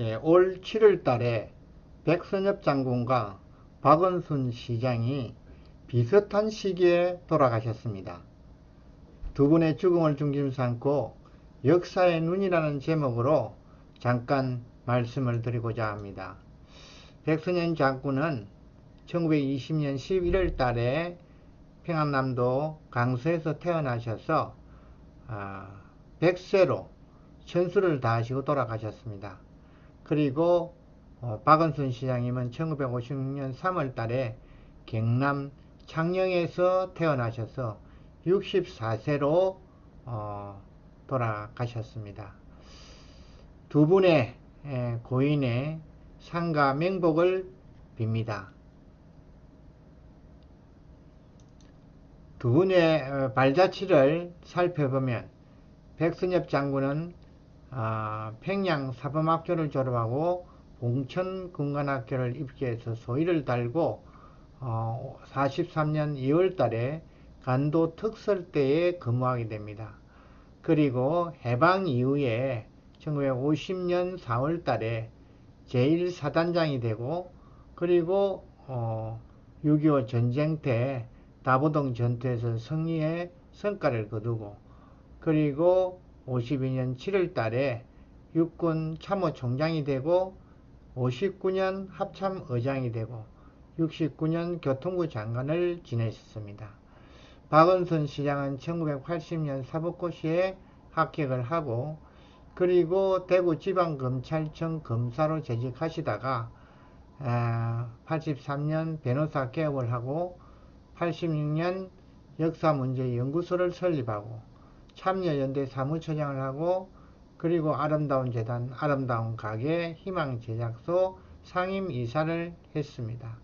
예, 올 7월 달에 백선엽 장군과 박원순 시장이 비슷한 시기에 돌아가셨습니다. 두 분의 죽음을 중심 삼고 역사의 눈이라는 제목으로 잠깐 말씀을 드리고자 합니다. 백선엽 장군은 1920년 11월 달에 평안남도 강서에서 태어나셔서 아, 100세로 천수를 다하시고 돌아가셨습니다. 그리고 어, 박원순 시장님은 1956년 3월 달에 경남 창녕에서 태어나셔서 64세로 어, 돌아가셨습니다. 두 분의 에, 고인의 상가 명복을 빕니다. 두 분의 어, 발자취를 살펴보면 백선엽 장군은 아, 평양 사범학교를 졸업하고 봉천 군관학교를 입교해서 소위를 달고 어, 43년 2월 달에 간도 특설대에 근무하게 됩니다. 그리고 해방 이후에 1950년 4월 달에 제1사단장이 되고 그리고 어, 6.25 전쟁 때 다보동 전투에서 승리의 성과를 거두고 그리고 52년 7월 달에 육군 참모총장이 되고 59년 합참의장이 되고 69년 교통부 장관을 지내셨습니다. 박원순 시장은 1980년 사법고시에 합격을 하고 그리고 대구지방검찰청 검사로 재직하시다가 83년 변호사 개업을 하고 86년 역사문제연구소를 설립하고 참여연대 사무처장을 하고 그리고 아름다운 재단, 아름다운 가게, 희망 제작소 상임 이사를 했습니다.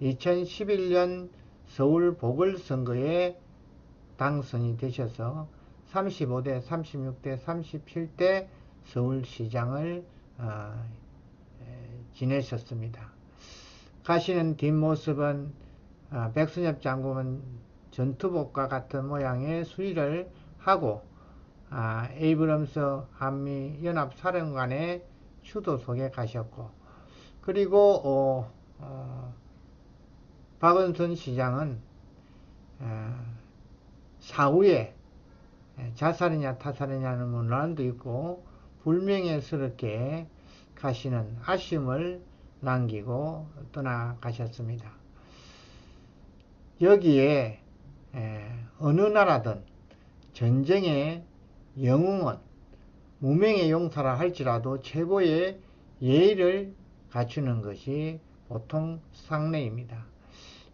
2011년 서울 보궐선거에 당선이 되셔서 35대, 36대, 37대 서울시장을 어, 지내셨습니다. 가시는 뒷모습은 어, 백선엽 장군은 전투복과 같은 모양의 수의를 하고 아, 에이브럼스 한미 연합 사령관의 추도 속에 가셨고 그리고 어, 어, 박원순 시장은 어, 사후에 자살이냐 타살이냐는 논란도 있고 불명예스럽게 가시는 아쉬움을 남기고 떠나가셨습니다. 여기에 에, 어느 나라든 전쟁의 영웅은 무명의 용사라 할지라도 최고의 예의를 갖추는 것이 보통 상례입니다.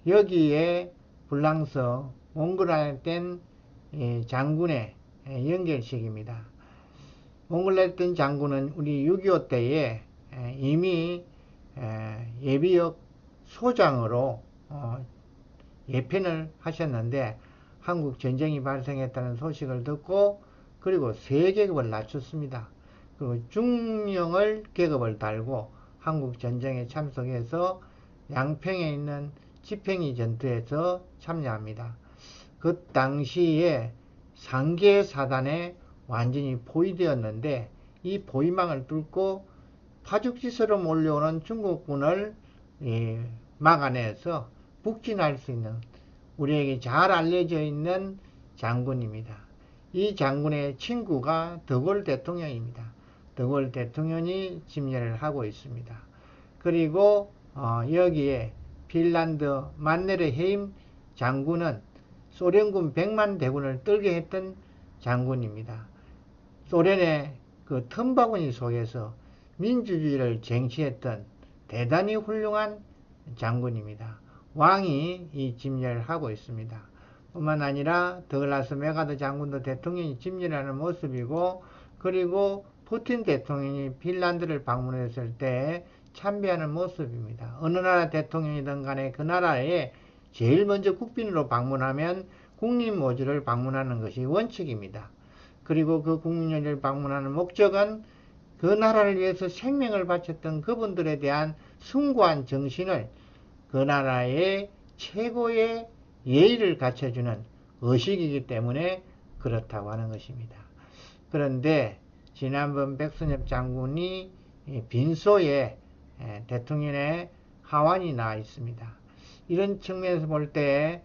여기에 불랑스 몽골에 땐 장군의 연결식입니다. 땐 장군은 우리 6.25 때에 이미 예비역 소장으로 어, 예편을 하셨는데 한국 전쟁이 발생했다는 소식을 듣고 그리고 세 계급을 낮췄습니다. 그리고 중령을 계급을 달고 한국 전쟁에 참석해서 양평에 있는 지팽이 전투에서 참여합니다. 그 당시에 상계 사단에 완전히 포위되었는데 이 포위망을 뚫고 파죽지처럼 몰려오는 중국군을 예, 막아내서 북진할 수 있는 우리에게 잘 알려져 있는 장군입니다. 이 장군의 친구가 더골 대통령입니다. 더골 대통령이 침례를 하고 있습니다. 그리고 어, 여기에 핀란드 만네르헤임 장군은 소련군 100만 대군을 떨게 했던 장군입니다. 소련의 그 틈바구니 속에서 민주주의를 쟁취했던 대단히 훌륭한 장군입니다. 왕이 이 침례를 하고 있습니다. 뿐만 아니라 더글라스 메가드 장군도 대통령이 침례하는 모습이고 그리고 푸틴 대통령이 핀란드를 방문했을 때 참배하는 모습입니다. 어느 나라 대통령이든 간에 그 나라에 제일 먼저 국빈으로 방문하면 국립모주를 방문하는 것이 원칙입니다. 그리고 그 국립모주를 방문하는 목적은 그 나라를 위해서 생명을 바쳤던 그분들에 대한 숭고한 정신을 그 나라의 최고의 예의를 갖춰주는 의식이기 때문에 그렇다고 하는 것입니다. 그런데 지난번 백선엽 장군이 이 빈소에 에, 대통령의 하완이 나와 있습니다. 이런 측면에서 볼 때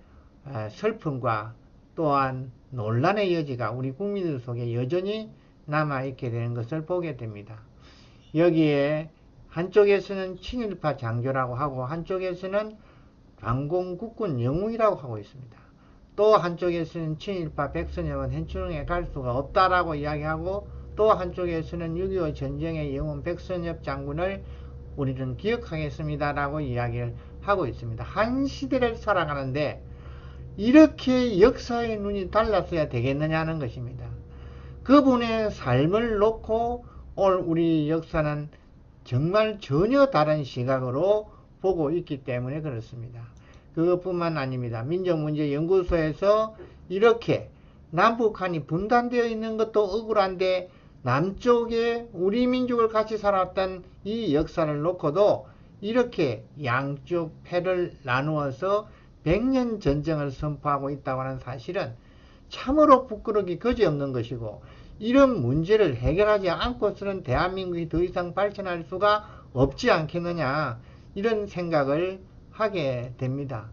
슬픔과 또한 논란의 여지가 우리 국민들 속에 여전히 남아있게 되는 것을 보게 됩니다. 여기에 한쪽에서는 친일파 장교라고 하고 한쪽에서는 반공국군 영웅이라고 하고 있습니다. 또 한쪽에서는 친일파 백선엽은 현충에 갈 수가 없다라고 이야기하고 또 한쪽에서는 6.25 전쟁의 영웅 백선엽 장군을 우리는 기억하겠습니다라고 이야기를 하고 있습니다. 한 시대를 살아가는데 이렇게 역사의 눈이 달랐어야 되겠느냐는 것입니다. 그분의 삶을 놓고 오늘 우리 역사는 정말 전혀 다른 시각으로 보고 있기 때문에 그렇습니다. 그것뿐만 아닙니다. 민족문제연구소에서 이렇게 남북한이 분단되어 있는 것도 억울한데 남쪽에 우리 민족을 같이 살았던 이 역사를 놓고도 이렇게 양쪽 패를 나누어서 백년 전쟁을 선포하고 있다고 하는 사실은 참으로 부끄러기 거지 없는 것이고 이런 문제를 해결하지 않고서는 대한민국이 더 이상 발전할 수가 없지 않겠느냐 이런 생각을 하게 됩니다.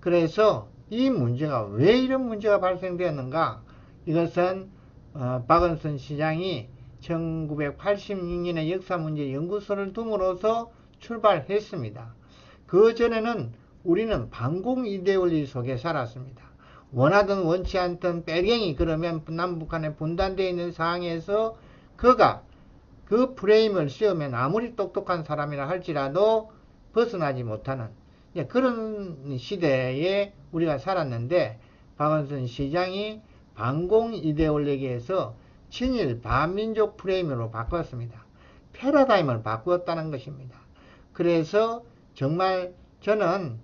그래서 이 문제가 왜 이런 문제가 발생되었는가 이것은 어, 박은선 시장이 1986년에 역사문제 연구소를 둠으로써 출발했습니다. 그 전에는 우리는 반공 이데올리 속에 살았습니다. 원하든 원치 않든 빼갱이 그러면 남북한에 분단되어 있는 상황에서 그가 그 프레임을 씌우면 아무리 똑똑한 사람이라 할지라도 벗어나지 못하는 예, 그런 시대에 우리가 살았는데 박원순 시장이 반공 이데올리기에서 친일 반민족 프레임으로 바꿨습니다. 패러다임을 바꾸었다는 것입니다. 그래서 정말 저는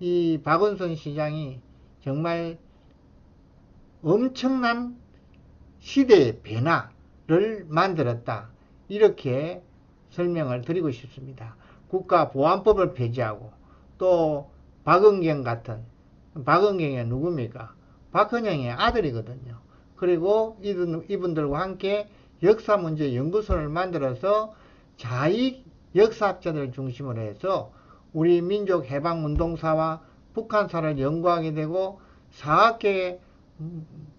이 박원순 시장이 정말 엄청난 시대의 변화를 만들었다. 이렇게 설명을 드리고 싶습니다. 국가보안법을 폐지하고 또 박은경 같은 박은경이 누굽니까? 박헌영의 아들이거든요. 그리고 이분들과 함께 역사문제 연구소를 만들어서 자익 역사학자들 중심으로 해서 우리 민족 해방운동사와 북한사를 연구하게 되고 사학계의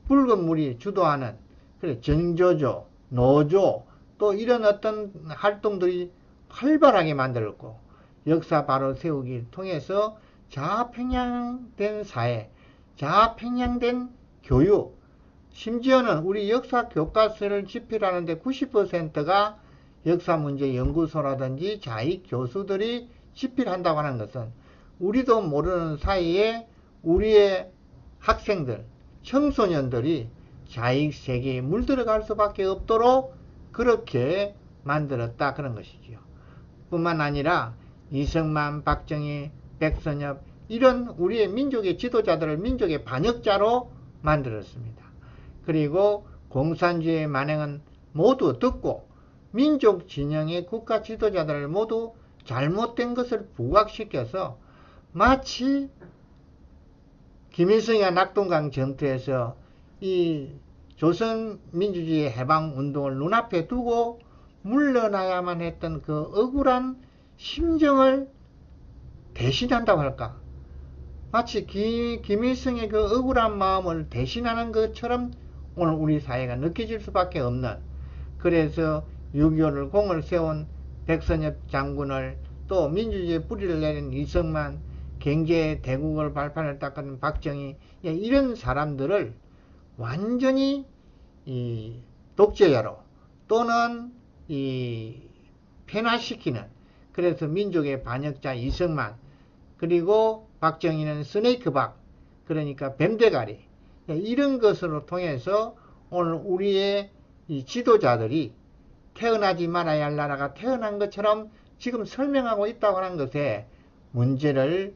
붉은 물이 주도하는 그래 정조조, 노조 또 이런 어떤 활동들이 활발하게 만들었고 역사 바로 세우기를 통해서 자아평양된 사회, 자아평양된 교육, 심지어는 우리 역사 교과서를 집필하는데 90%가 역사문제 연구소라든지 자익 교수들이 집필한다고 하는 것은 우리도 모르는 사이에 우리의 학생들, 청소년들이 자익 세계에 물들어갈 수밖에 없도록 그렇게 만들었다 그런 것이지요. 뿐만 아니라 이승만, 박정희, 백선엽 이런 우리의 민족의 지도자들을 민족의 반역자로 만들었습니다. 그리고 공산주의 만행은 모두 듣고 민족 진영의 국가 지도자들을 모두 잘못된 것을 부각시켜서 마치 김일성이와 낙동강 전투에서 이 조선 민주주의 해방 운동을 눈앞에 두고 물러나야만 했던 그 억울한 심정을 대신한다고 할까? 마치 기, 김일성의 그 억울한 마음을 대신하는 것처럼 오늘 우리 사회가 느껴질 수밖에 없는 그래서 6.25를 공을 세운 백선엽 장군을 또 민주주의 뿌리를 내린 이승만 경제 대국을 발판을 닦은 박정희 예, 이런 사람들을 완전히 이 독재자로 또는 이 편화시키는 그래서 민족의 반역자 이승만 그리고 박정희는 스네이크박 그러니까 뱀대가리 예, 이런 것으로 통해서 오늘 우리의 이 지도자들이 태어나지 말아야 할 나라가 태어난 것처럼 지금 설명하고 있다고 하는 것에 문제를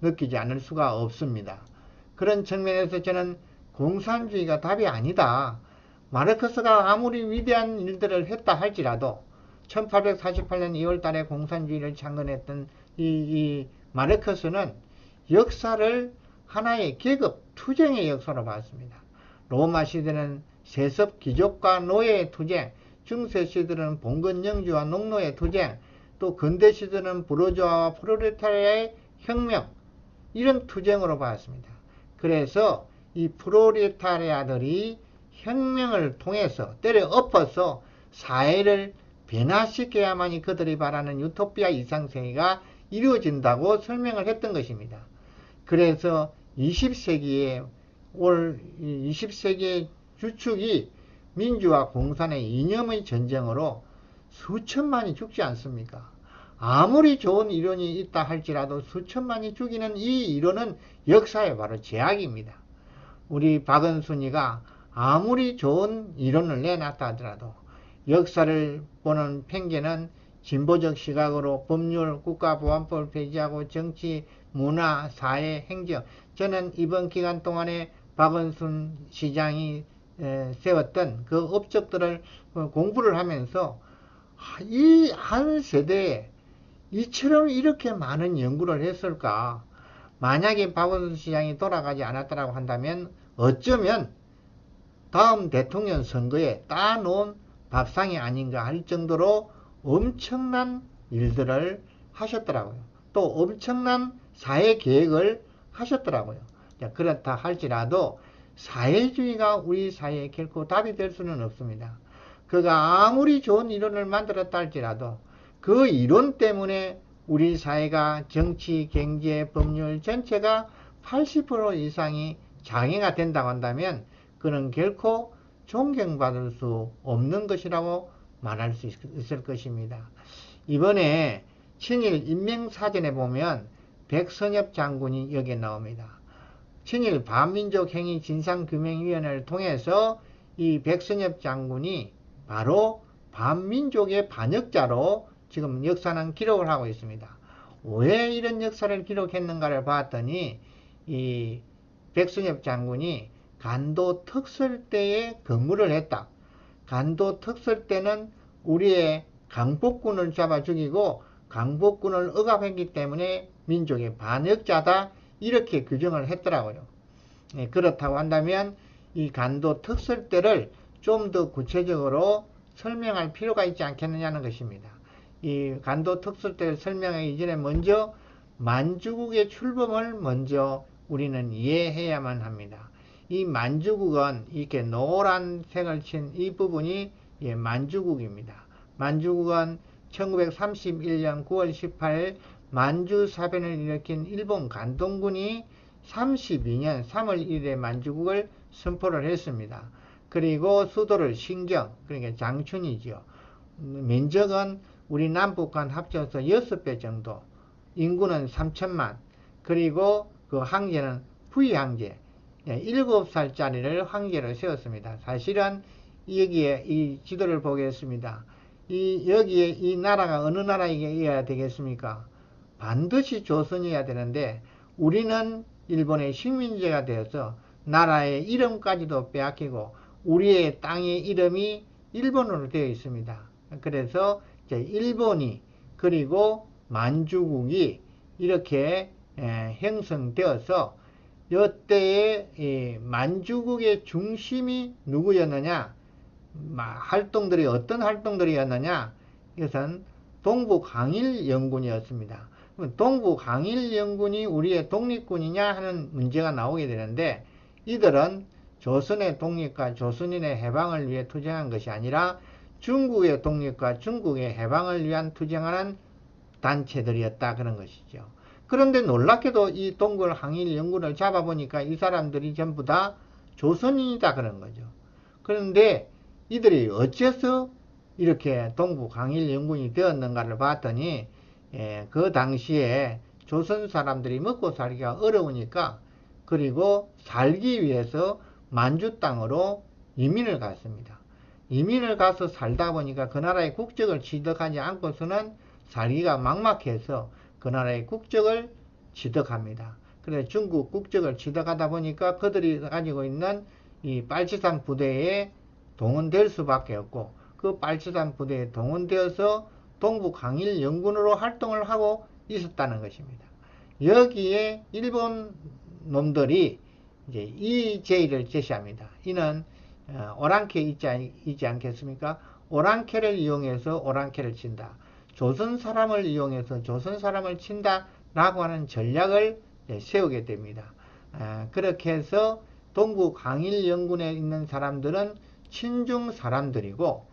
느끼지 않을 수가 없습니다. 그런 측면에서 저는 공산주의가 답이 아니다. 마르크스가 아무리 위대한 일들을 했다 할지라도 1848년 2월 달에 공산주의를 창건했던 이, 이 마르크스는 역사를 하나의 계급 투쟁의 역사로 봤습니다. 로마 시대는 세습 귀족과 노예의 투쟁, 중세 시대는 봉건 영주와 농노의 투쟁, 또 근대 시대는 부르주아와 프로레타리아의 혁명, 이런 투쟁으로 봤습니다. 그래서 이 프로레타리아들이 혁명을 통해서 때려 엎어서 사회를 변화시켜야만이 그들이 바라는 유토피아 이상세계가 이루어진다고 설명을 했던 것입니다. 그래서 20세기에 올 20세기의 주축이 민주화 공산의 이념의 전쟁으로 수천만이 죽지 않습니까? 아무리 좋은 이론이 있다 할지라도 수천만이 죽이는 이 이론은 역사의 바로 제약입니다. 우리 박은순이가 아무리 좋은 이론을 내놨다 하더라도 역사를 보는 편견은 진보적 시각으로 법률, 국가보안법을 폐지하고 정치, 문화, 사회, 행정. 저는 이번 기간 동안에 박은순 시장이 세웠던 그 업적들을 어, 공부를 하면서 이 한 세대에 이처럼 이렇게 많은 연구를 했을까? 만약에 박원순 시장이 돌아가지 않았다고 한다면 어쩌면 다음 대통령 선거에 따놓은 밥상이 아닌가 할 정도로 엄청난 일들을 하셨더라고요. 또 엄청난 사회 계획을 하셨더라고요. 그렇다 할지라도 사회주의가 우리 사회에 결코 답이 될 수는 없습니다. 그가 아무리 좋은 이론을 만들었다 할지라도 그 이론 때문에 우리 사회가 정치, 경제, 법률 전체가 80% 이상이 장애가 된다고 한다면 그는 결코 존경받을 수 없는 것이라고 말할 수 있을 것입니다. 이번에 친일 인명사전에 보면 백선엽 장군이 여기에 나옵니다. 친일 반민족 행위 진상규명위원회를 통해서 이 백선엽 장군이 바로 반민족의 반역자로 지금 역사는 기록을 하고 있습니다. 왜 이런 역사를 기록했는가를 봤더니 이 백선엽 장군이 간도 특설 때에 근무를 했다. 간도 특설 때는 우리의 강복군을 잡아 죽이고 강복군을 억압했기 때문에 민족의 반역자다 이렇게 규정을 했더라고요. 예, 그렇다고 한다면 이 간도 특설 때를 좀 더 구체적으로 설명할 필요가 있지 않겠느냐는 것입니다. 이 간도 특설 때를 설명하기 이전에 먼저 만주국의 출범을 먼저 우리는 이해해야만 합니다. 이 만주국은 이렇게 노란색을 친 이 부분이 예, 만주국입니다. 만주국은 1931년 9월 18일 만주 사변을 일으킨 일본 간동군이 32년 3월 1일에 만주국을 선포를 했습니다. 그리고 수도를 신경, 그러니까 장춘이지요. 면적은 우리 남북한 합쳐서 6배 정도, 인구는 3천만, 그리고 그 황제는 부의황제, 7살짜리를 예, 황제로 세웠습니다. 사실은 여기에 이 지도를 보겠습니다. 이 여기에 이 나라가 어느 나라이어야 되겠습니까? 반드시 조선이어야 되는데 우리는 일본의 식민지가 되어서 나라의 이름까지도 빼앗기고 우리의 땅의 이름이 일본어로 되어 있습니다. 그래서 일본이 그리고 만주국이 이렇게 형성되어서 이때의 만주국의 중심이 누구였느냐? 활동들이 어떤 활동들이었느냐? 이것은 동북 항일 연군이었습니다. 동북 항일 연군이 우리의 독립군이냐 하는 문제가 나오게 되는데 이들은 조선의 독립과 조선인의 해방을 위해 투쟁한 것이 아니라 중국의 독립과 중국의 해방을 위한 투쟁하는 단체들이었다 그런 것이죠. 그런데 놀랍게도 이 동굴 항일 연구를 잡아보니까 이 사람들이 전부 다 조선인이다 그런 거죠. 그런데 이들이 어째서 이렇게 동북 항일 연군이 되었는가를 봤더니 예, 그 당시에 조선 사람들이 먹고 살기가 어려우니까 그리고 살기 위해서 만주 땅으로 이민을 갔습니다. 이민을 가서 살다 보니까 그 나라의 국적을 취득하지 않고서는 살기가 막막해서 그 나라의 국적을 취득합니다. 그래서 중국 국적을 취득하다 보니까 그들이 가지고 있는 이 빨치산 부대에 동원될 수밖에 없고 그 빨치산 부대에 동원되어서 동북 항일 연군으로 활동을 하고 있었다는 것입니다. 여기에 일본 놈들이 이제 이 제의를 제시합니다. 이는 어, 오랑캐 있지, 있지 않겠습니까? 오랑캐를 이용해서 오랑캐를 친다. 조선 사람을 이용해서 조선 사람을 친다라고 하는 전략을 예, 세우게 됩니다. 아, 그렇게 해서 동구 강일 영군에 있는 사람들은 친중 사람들이고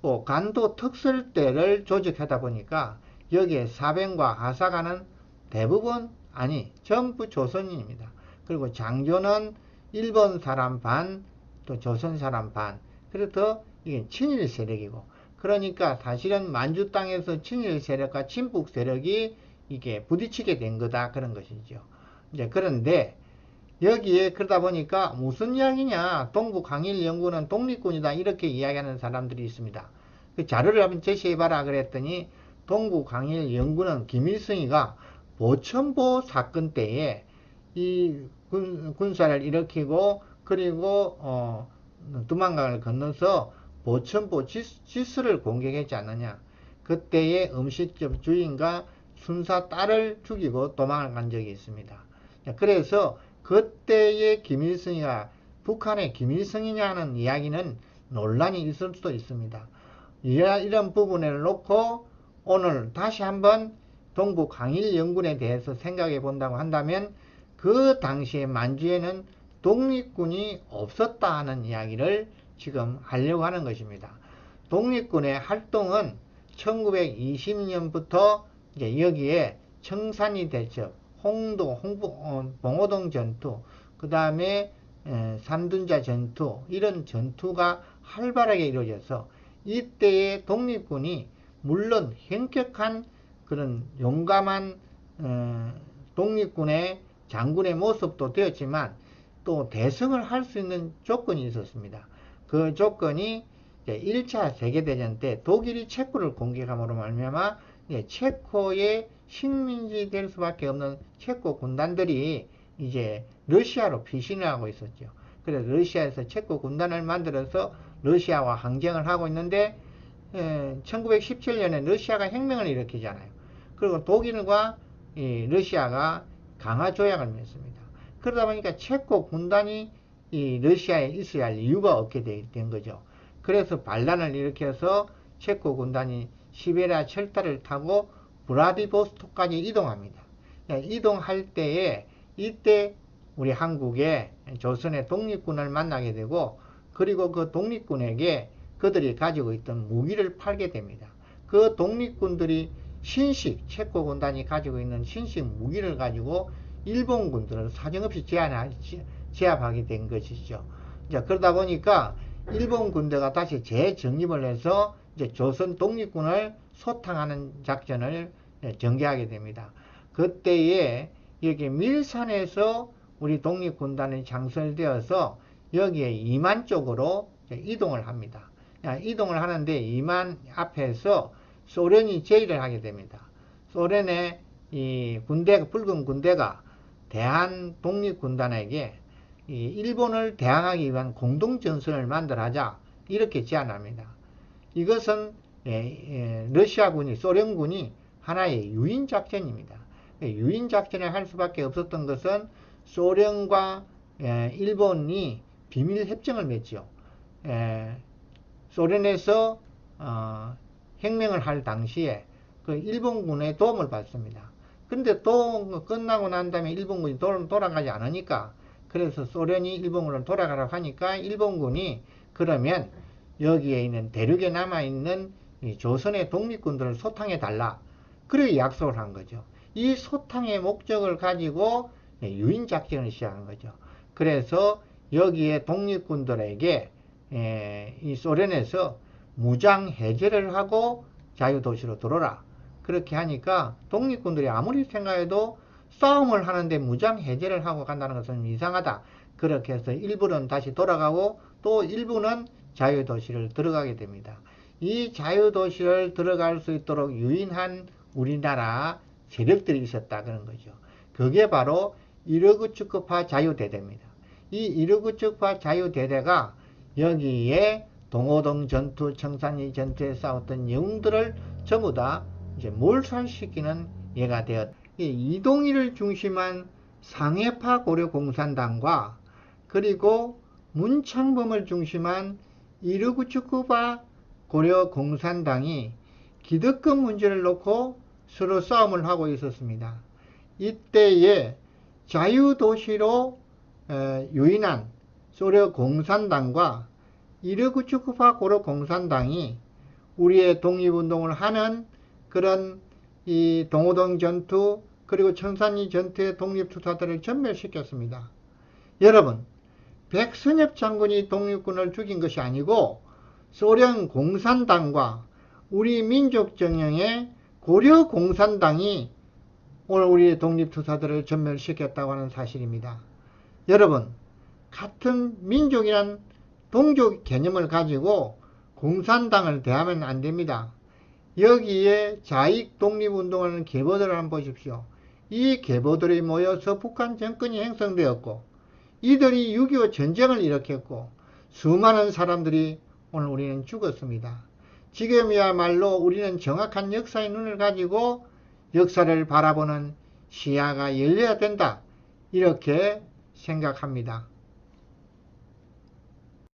또 간도 특설대를 조직하다 보니까 여기에 사병과 하사관은 대부분 아니 전부 조선인입니다. 그리고 장교는 일본 사람 반, 또 조선 사람 반. 그래서 이게 친일 세력이고 그러니까 사실은 만주 땅에서 친일 세력과 친북 세력이 이게 부딪히게 된 거다 그런 것이죠. 이제 그런데 여기에 그러다 보니까 무슨 이야기냐 동부 강일 연구는 독립군이다 이렇게 이야기하는 사람들이 있습니다. 그 자료를 한번 제시해봐라 그랬더니 동부 강일 연구는 김일성이가 보천보 사건 때에 이 군, 군사를 일으키고 그리고 어, 두만강을 건너서 보천보 지스, 를 공격했지 않느냐. 그때의 음식점 주인과 순사 딸을 죽이고 도망을 간 적이 있습니다. 그래서 그때의 김일성이가 북한의 김일성이냐는 이야기는 논란이 있을 수도 있습니다. 이런 부분을 놓고 오늘 다시 한번 동부 강일 연군에 대해서 생각해 본다고 한다면 그 당시에 만주에는 독립군이 없었다 하는 이야기를 지금 하려고 하는 것입니다. 독립군의 활동은 1920년부터 이제 여기에 청산리 대첩, 홍도, 홍보, 어, 봉오동 전투, 그 다음에 삼둔자 전투, 이런 전투가 활발하게 이루어져서 이때의 독립군이 물론 현격한 그런 용감한 어, 독립군의 장군의 모습도 되었지만 또 대승을 할 수 있는 조건이 있었습니다. 그 조건이 1차 세계대전 때 독일이 체코를 공격함으로 말미암아 체코의 식민지 될 수밖에 없는 체코 군단들이 이제 러시아로 피신을 하고 있었죠. 그래서 러시아에서 체코 군단을 만들어서 러시아와 항쟁을 하고 있는데 1917년에 러시아가 혁명을 일으키잖아요. 그리고 독일과 러시아가 강화 조약을 맺습니다. 그러다 보니까 체코 군단이 이 러시아에 있어야 할 이유가 없게 된 거죠. 그래서 반란을 일으켜서 체코 군단이 시베리아 철도를 타고 브라디보스토크까지 이동합니다. 이동할 때에 이때 우리 한국의 조선의 독립군을 만나게 되고 그리고 그 독립군에게 그들이 가지고 있던 무기를 팔게 됩니다. 그 독립군들이 신식, 체코 군단이 가지고 있는 신식 무기를 가지고 일본 군들을 사정없이 제압하, 제압하게 된 것이죠. 이제 그러다 보니까 일본 군대가 다시 재정립을 해서 이제 조선 독립군을 소탕하는 작전을 전개하게 됩니다. 그때에 여기 밀산에서 우리 독립군단이 장설되어서 여기에 이만 쪽으로 이동을 합니다. 이동을 하는데 이만 앞에서 소련이 제의를 하게 됩니다. 소련의 이 군대, 붉은 군대가 대한 독립군단에게 이 일본을 대항하기 위한 공동전선을 만들어하자 이렇게 제안합니다. 이것은 예, 예, 러시아군이 소련군이 하나의 유인작전입니다. 유인작전을 할 수밖에 없었던 것은 소련과 예, 일본이 비밀협정을 맺죠. 소련에서 어, 혁명을 할 당시에 그 일본군의 도움을 받습니다. 근데 또 끝나고 난 다음에 일본군이 돌아가지 않으니까 그래서 소련이 일본군을 돌아가라고 하니까 일본군이 그러면 여기에 있는 대륙에 남아있는 조선의 독립군들을 소탕해 달라. 그래 약속을 한 거죠. 이 소탕의 목적을 가지고 유인작전을 시작한 거죠. 그래서 여기에 독립군들에게 이 소련에서 무장 해제를 하고 자유도시로 들어라. 그렇게 하니까 독립군들이 아무리 생각해도 싸움을 하는데 무장 해제를 하고 간다는 것은 이상하다. 그렇게 해서 일부는 다시 돌아가고 또 일부는 자유도시를 들어가게 됩니다. 이 자유도시를 들어갈 수 있도록 유인한 우리나라 세력들이 있었다 그런 거죠. 그게 바로 이르구축급파 자유대대입니다. 이 이르구축파 자유대대가 여기에 동호동 전투, 청산리 전투에 싸웠던 영웅들을 전부 다 이제 몰살시키는 예가 되었. 이동희를 중심한 상해파 고려공산당과 그리고 문창범을 중심한 이르구축구파 고려 공산당이 기득권 문제를 놓고 서로 싸움을 하고 있었습니다. 이때에 자유도시로 에, 유인한 소련 공산당과 이르구추크파 고려 공산당이 우리의 독립운동을 하는 그런 이 동호동 전투 그리고 청산리 전투의 독립투사들을 전멸시켰습니다. 여러분, 백선엽 장군이 독립군을 죽인 것이 아니고 소련 공산당과 우리 민족 정령의 고려 공산당이 오늘 우리의 독립투사들을 전멸시켰다고 하는 사실입니다. 여러분, 같은 민족이란 동족 개념을 가지고 공산당을 대하면 안 됩니다. 여기에 자익 독립운동하는 계보들을 한번 보십시오. 이 계보들이 모여서 북한 정권이 형성되었고 이들이 6.25 전쟁을 일으켰고 수많은 사람들이 오늘 우리는 죽었습니다. 지금이야말로 우리는 정확한 역사의 눈을 가지고 역사를 바라보는 시야가 열려야 된다. 이렇게 생각합니다.